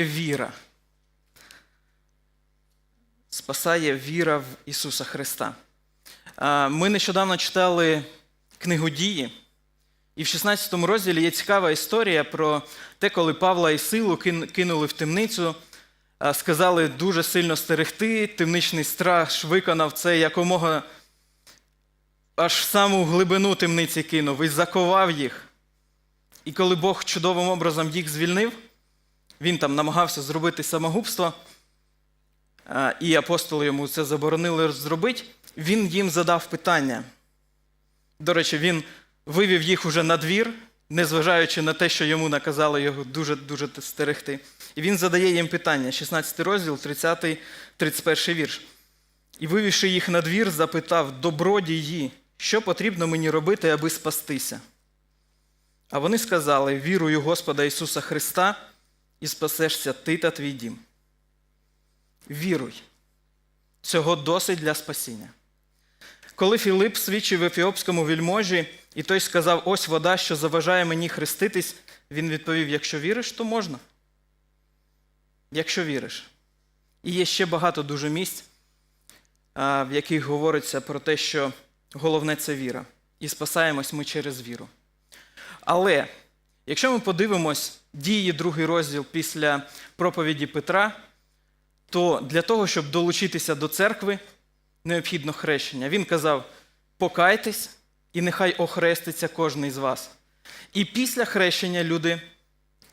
віра. Спасає віра в Ісуса Христа. Ми нещодавно читали книгу Дії, і в 16 розділі є цікава історія про те, коли Павла і Силу кинули в темницю, сказали дуже сильно стерегти, темничний страж виконав це якомога аж в саму глибину темниці кинув і заковав їх. І коли Бог чудовим образом їх звільнив, він там намагався зробити самогубство, і апостоли йому це заборонили зробити, він їм задав питання. До речі, він вивів їх уже на двір, незважаючи на те, що йому наказали його дуже-дуже стерегти. І він задає їм питання, 16 розділ, 30, 31 вірш. І вивівши їх на двір, запитав добродії, що потрібно мені робити, аби спастися. А вони сказали: вірую Господа Ісуса Христа, і спасешся ти та твій дім. Віруй. Цього досить для спасіння. Коли Філип свідчив ефіопському вільможі, і той сказав: Ось вода, що заважає мені хреститись, він відповів: якщо віриш, то можна. Якщо віриш. І є ще багато дуже місць, в яких говориться про те, що головне це віра. І спасаємось ми через віру. Але якщо ми подивимось дії, другий розділ після проповіді Петра, то для того, щоб долучитися до церкви, необхідно хрещення. Він казав: покайтесь, і нехай охреститься кожен із вас. І після хрещення люди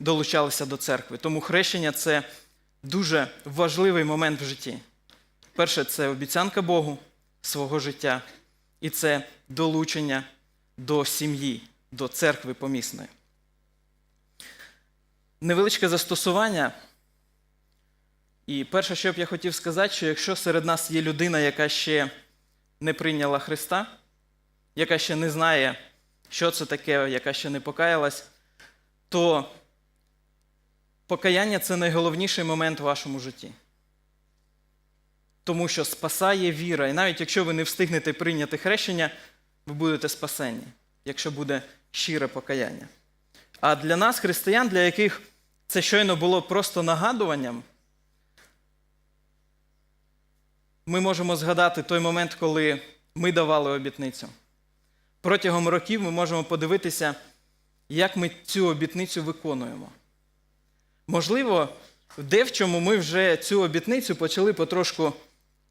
долучалися до церкви. Тому хрещення це дуже важливий момент в житті. Перше, це обіцянка Богу свого життя, і це долучення до сім'ї, до церкви помісної. Невеличке застосування. І перше, що б я хотів сказати, що якщо серед нас є людина, яка ще не прийняла Христа, яка ще не знає, що це таке, яка ще не покаялась, то покаяння це найголовніший момент в вашому житті. Тому що спасає віра. І навіть якщо ви не встигнете прийняти хрещення, ви будете спасені, якщо буде щире покаяння. А для нас, християн, для яких це щойно було просто нагадуванням, ми можемо згадати той момент, коли ми давали обітницю. Протягом років ми можемо подивитися, як ми цю обітницю виконуємо. Можливо, де в чому ми вже цю обітницю почали потрошку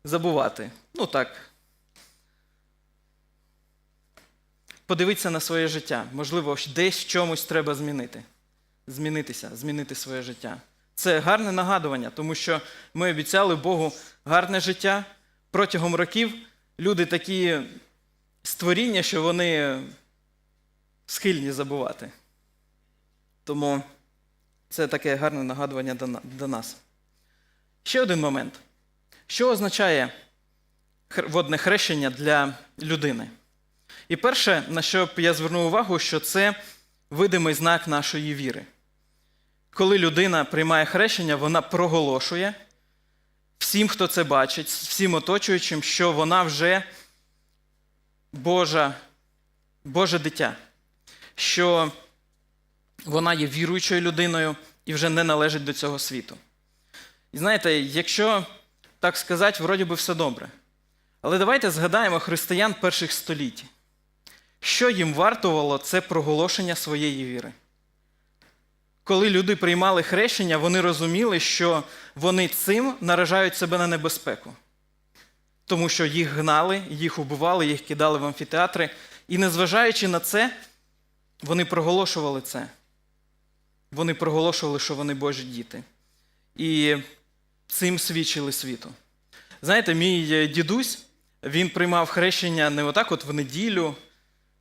забувати. Ну так. Подивитися на своє життя. Можливо, десь в чомусь треба змінити. Змінитися, змінити своє життя. Це гарне нагадування, тому що ми обіцяли Богу гарне життя. Протягом років люди такі створіння, що вони схильні забувати. Тому це таке гарне нагадування до нас. Ще один момент. Що означає водне хрещення для людини? І перше, на що я звернув увагу, що це видимий знак нашої віри. Коли людина приймає хрещення, вона проголошує всім, хто це бачить, всім оточуючим, що вона вже Божа, Боже дитя, що вона є віруючою людиною і вже не належить до цього світу. І знаєте, якщо так сказати, вроді би все добре. Але давайте згадаємо християн перших століть. Що їм вартувало це проголошення своєї віри? Коли люди приймали хрещення, вони розуміли, що вони цим наражають себе на небезпеку. Тому що їх гнали, їх убивали, їх кидали в амфітеатри. І незважаючи на це, вони проголошували це. Вони проголошували, що вони Божі діти. І цим свідчили світу. Знаєте, мій е, дідусь він приймав хрещення не отак, от в неділю,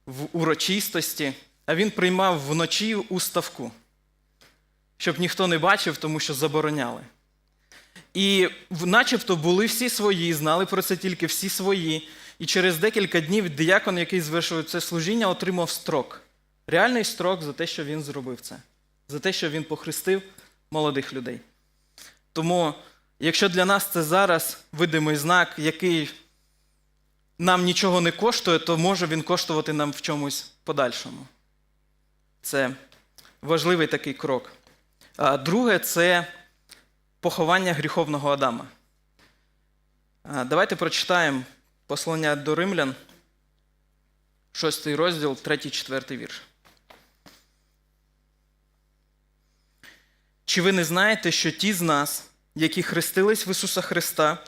в урочистості, а він приймав вночі у ставку, щоб ніхто не бачив, тому що забороняли. І начебто були всі свої, знали про це тільки всі свої. І через декілька днів диякон, який звершив це служіння, отримав строк. Реальний строк за те, що він зробив це, за те, що він похрестив молодих людей. Тому, якщо для нас це зараз видимий знак, який нам нічого не коштує, то може він коштувати нам в чомусь подальшому. Це важливий такий крок. Друге, це поховання гріховного Адама. Давайте прочитаємо послання до римлян, 6 розділ, 3-4 вірш. Чи ви не знаєте, що ті з нас, які хрестились в Ісуса Христа,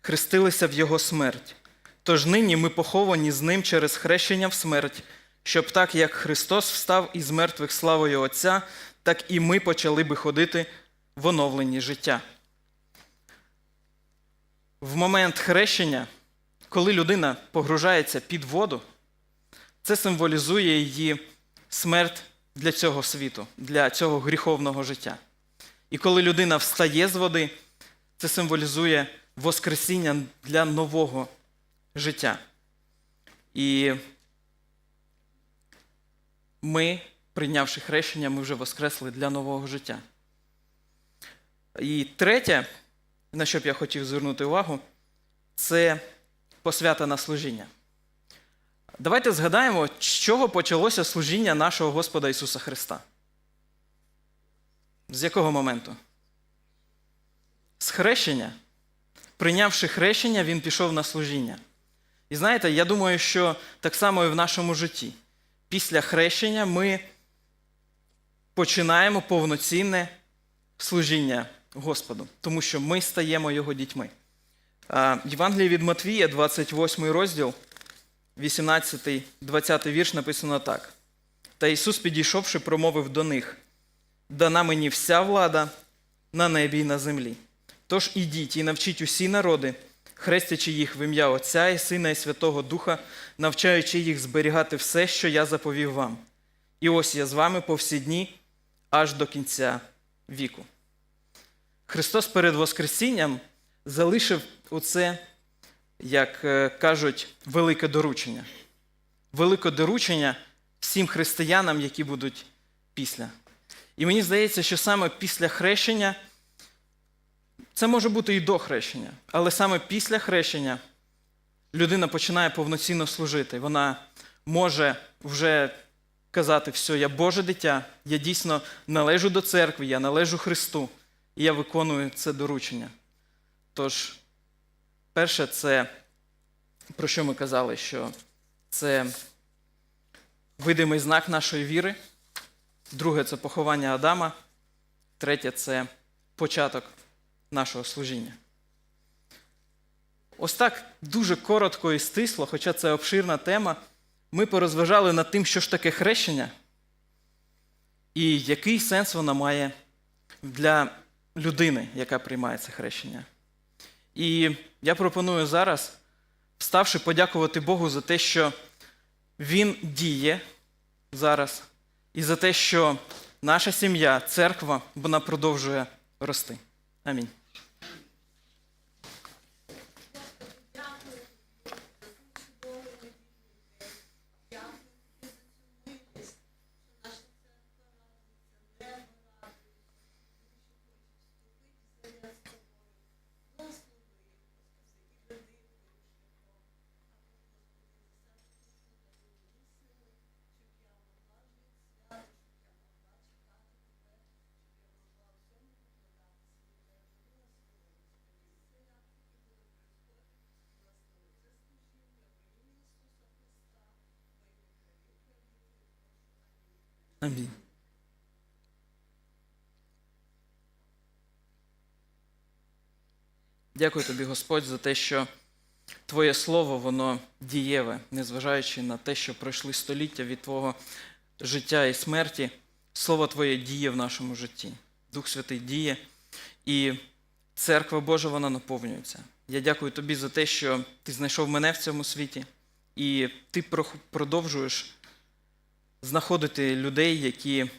хрестилися в Його смерть? Тож нині ми поховані з Ним через хрещення в смерть, щоб так, як Христос встав із мертвих славою Отця, так і ми почали би ходити в оновленні життя. В момент хрещення, коли людина погружається під воду, це символізує її смерть для цього світу, для цього гріховного життя. І коли людина встає з води, це символізує Воскресіння для нового життя. І ми, прийнявши хрещення, ми вже воскресли для нового життя. І третє, на що б я хотів звернути увагу, це посвята на служіння. Давайте згадаємо, з чого почалося служіння нашого Господа Ісуса Христа. З якого моменту? З хрещення. Прийнявши хрещення, він пішов на служіння. І знаєте, я думаю, що так само і в нашому житті. Після хрещення ми починаємо повноцінне служіння Господу, тому що ми стаємо Його дітьми. Євангеліє від Матвія, 28 розділ, 18-20 вірш написано так. Та Ісус, підійшовши, промовив до них: Дана мені вся влада на небі і на землі. Тож ідіть і навчіть усі народи, хрестячи їх в ім'я Отця і Сина і Святого Духа, навчаючи їх зберігати все, що я заповів вам. І ось я з вами по всі дні аж до кінця віку. Христос перед Воскресінням залишив оце, як е, кажуть, велике доручення. Велике доручення всім християнам, які будуть після. І мені здається, що саме після хрещення, це може бути і до хрещення, але саме після хрещення людина починає повноцінно служити. Вона може вже казати, все, я Боже дитя, я дійсно належу до церкви, я належу Христу, і я виконую це доручення. Тож, перше, це про що ми казали, що це видимий знак нашої віри. Друге це поховання Адама. Третє це початок нашого служіння. Ось так дуже коротко і стисло, хоча це обширна тема, ми порозважали над тим, що ж таке хрещення, і який сенс воно має для людини, яка приймає це хрещення. І я пропоную зараз, вставши, подякувати Богу за те, що Він діє зараз, і за те, що наша сім'я, церква, вона продовжує рости. Амінь. Амінь. Дякую тобі, Господь, за те, що Твоє Слово, воно дієве, незважаючи на те, що пройшли століття від Твого життя і смерті. Слово Твоє діє в нашому житті. Дух Святий діє, і церква Божа вона наповнюється. Я дякую тобі за те, що ти знайшов мене в цьому світі, і ти продовжуєш знаходити людей, які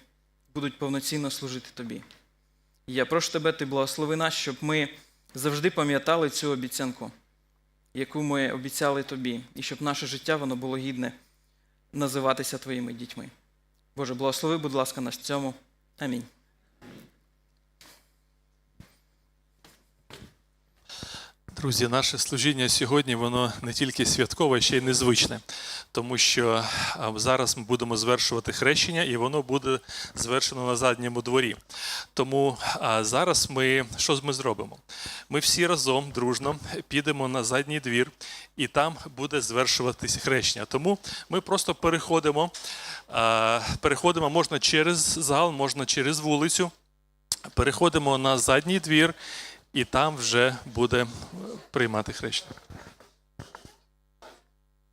будуть повноцінно служити тобі. Я прошу тебе, ти благослови нас, щоб ми завжди пам'ятали цю обіцянку, яку ми обіцяли тобі, і щоб наше життя воно було гідне називатися твоїми дітьми. Боже, благослови, будь ласка, нас в цьому. Амінь. Друзі, наше служіння сьогодні воно не тільки святкове, ще й незвичне, тому що зараз ми будемо звершувати хрещення, і воно буде звершено на задньому дворі. Тому зараз ми що ми зробимо? Ми всі разом дружно підемо на задній двір, і там буде звершуватись хрещення. Тому ми просто переходимо. Переходимо можна через зал, можна через вулицю. Переходимо на задній двір, і там вже буде приймати хрещення.